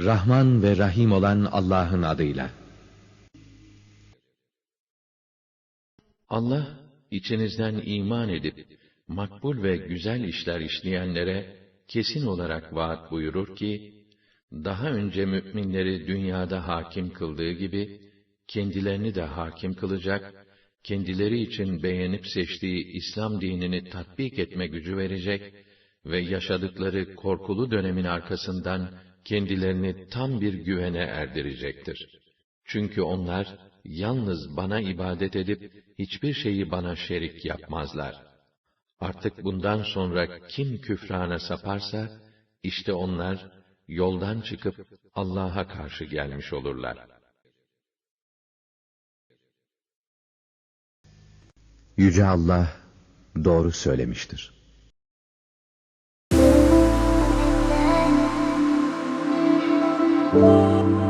Rahman ve Rahim olan Allah'ın adıyla. Allah, içinizden iman edip, makbul ve güzel işler işleyenlere, kesin olarak vaat buyurur ki, daha önce müminleri dünyada hakim kıldığı gibi, kendilerini de hakim kılacak, kendileri için beğenip seçtiği İslam dinini tatbik etme gücü verecek ve yaşadıkları korkulu dönemin arkasından kendilerini tam bir güvene erdirecektir. Çünkü onlar yalnız bana ibadet edip hiçbir şeyi bana şerik yapmazlar. Artık bundan sonra kim küfrana saparsa işte onlar yoldan çıkıp Allah'a karşı gelmiş olurlar. Yüce Allah doğru söylemiştir. Música